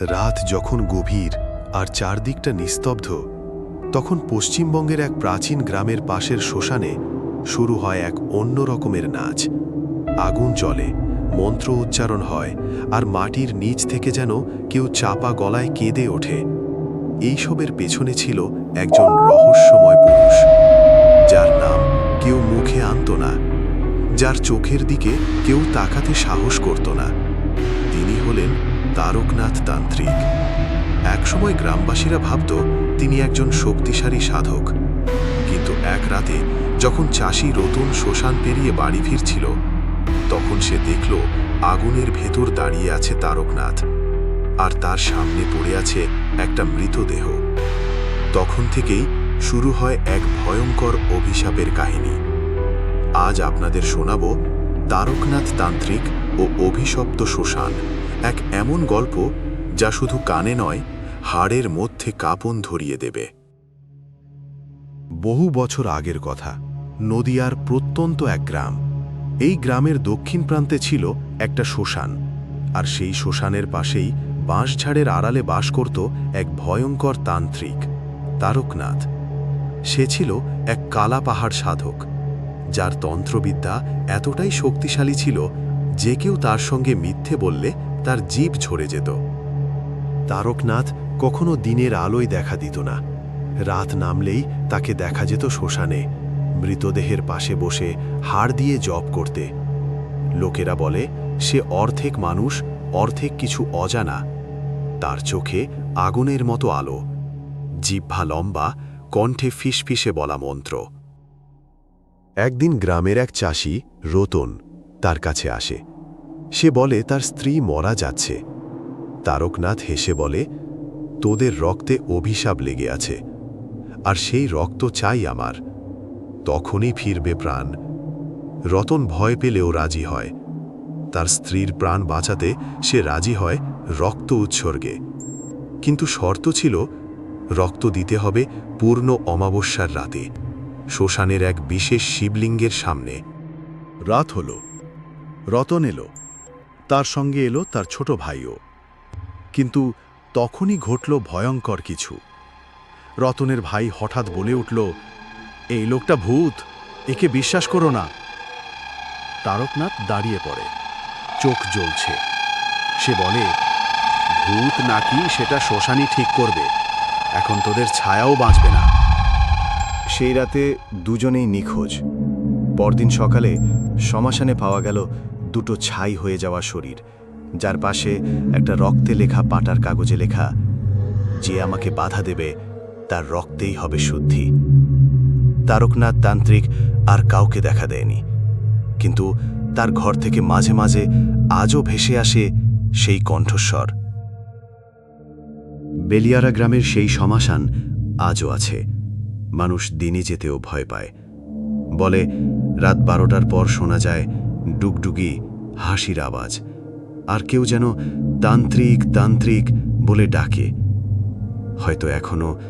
রাত যখন গভীর আর চারদিকটা নিস্তব্ধ, তখন পশ্চিমবঙ্গের এক প্রাচীন গ্রামের পাশের শ্মশানে শুরু হয় এক অন্য রকমের নাচ। আগুন জ্বলে, মন্ত্র উচ্চারণ হয় আর মাটির নিচ থেকে যেন কেউ চাপা গলায় কেঁদে ওঠে। এইসবের পেছনে ছিল একজন রহস্যময় পুরুষ, যার নাম কেউ মুখে আনত না, যার চোখের দিকে কেউ তাকাতে সাহস করত না। তিনি হলেন তারকনাথ তান্ত্রিক। একসময় গ্রামবাসীরা ভাবত, তিনি একজন শক্তিশালী সাধক। কিন্তু এক রাতে, যখন চাষি রতন শ্মশান পেরিয়ে বাড়ি ফিরছিল, তখন সে দেখল, আগুনের ভেতর দাঁড়িয়ে আছে তারকনাথ। আর তার সামনে পড়ে আছে একটা মৃতদেহ। তখন থেকেই শুরু হয় এক ভয়ঙ্কর অভিশাপের কাহিনী। আজ আপনাদের শোনাব, তারকনাথ তান্ত্রিক ও অভিশপ্ত শ্মশান। এক এমন গল্প যা শুধু কানে নয়, হাড়ের মধ্যে কাঁপন ধরিয়ে দেবে। বহু বছর আগের কথা, নদিয়ার প্রত্যন্ত এক গ্রাম। এই গ্রামের দক্ষিণ প্রান্তে ছিল একটা শ্মশান, আর সেই শ্মশানের পাশেই বাঁশঝাড়ের আড়ালে বাস করত এক ভয়ঙ্কর তান্ত্রিক, তারকনাথ। সে ছিল এক কালা পাহাড় সাধক, যার তন্ত্রবিদ্যা এতটাই শক্তিশালী ছিল যে কেউ তার সঙ্গে মিথ্যে বললে তার জীব ঝরে যেত। তারকনাথ কখনো দিনের আলোয় দেখা দিত না। রাত নামলেই তাকে দেখা যেত শ্মশানে, মৃতদেহের পাশে বসে হাড় দিয়ে জপ করতে। লোকেরা বলে, সে অর্ধেক মানুষ, অর্ধেক কিছু অজানা। তার চোখে আগুনের মতো আলো। জিহ্বা লম্বা, কণ্ঠে ফিসফিসে বলা মন্ত্র। একদিন গ্রামের এক চাষি রতন তার কাছে আসে। সে বলে, তার স্ত্রী মরা যাচ্ছে। তারকনাথ হেসে বলে, তোদের রক্তে অভিশাপ লেগে আছে, আর সেই রক্ত চাই আমার। তখনই ফিরবে প্রাণ। রতন ভয় পেলেও রাজি হয়। তার স্ত্রীর প্রাণ বাঁচাতে সে রাজি হয় রক্ত উৎসর্গে। কিন্তু শর্ত ছিল, রক্ত দিতে হবে পূর্ণ অমাবস্যার রাতে, শ্মশানের এক বিশেষ শিবলিঙ্গের সামনে। রাত হল। রতন এলো। তার সঙ্গে এলো তার ছোট ভাইও। কিন্তু তখনই ঘটল ভয়ঙ্কর কিছু। রতনের ভাই হঠাৎ বলে উঠল, এই লোকটা ভূত, একে বিশ্বাস করো না। তারকনাথ দাঁড়িয়ে পড়ে, চোখ জ্বলছে। সে বলে, ভূত নাকি সেটা শ্মশানই ঠিক করবে, এখন তোদের ছায়াও বাঁচবে না। সেই রাতে দুজনেই নিখোঁজ। পরদিন সকালে শ্মশানে পাওয়া গেল দুটো ছাই হয়ে যাওয়া শরীর, যার পাশে একটা রক্তে লেখা পাটার কাগজে লেখা, যে আমাকে বাধা দেবে, তার রক্তেই হবে শুদ্ধি। তারকনাথ তান্ত্রিক আর কাউকে দেখা দেয়নি। কিন্তু তার ঘর থেকে মাঝে মাঝে আজও ভেসে আসে সেই কণ্ঠস্বর। বেলিয়ারা গ্রামের সেই শ্মশান আজও আছে। মানুষ দিনে যেতেও ভয় পায়। বলে, রাত বারোটার পর শোনা যায় ডুগডুগি, হাসির আওয়াজ। আর কেউ যেন তান্ত্রিক তান্ত্রিক বলে ডাকে। হয়তো এখনও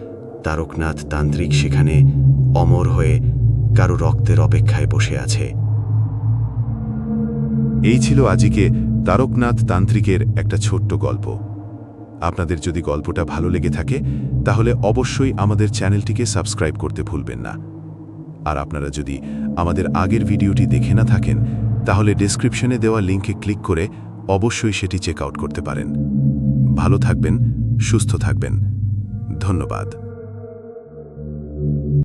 তারকনাথ তান্ত্রিক সেখানে অমর হয়ে কারও রক্তের অপেক্ষায় বসে আছে। এই ছিল আজিকে তারকনাথ তান্ত্রিকের একটা ছোট্ট গল্প। আপনাদের যদি গল্পটা ভালো লেগে থাকে, তাহলে অবশ্যই আমাদের চ্যানেলটিকে সাবস্ক্রাইব করতে ভুলবেন না। আর আপনারা যদি আমাদের আগের ভিডিওটি দেখে না থাকেন তাহলে ডেসক্রিপশনে দেওয়া লিঙ্কে ক্লিক করে অবশ্যই সেটি চেক আউট করতে পারেন। ভালো থাকবেন, সুস্থ থাকবেন। ধন্যবাদ।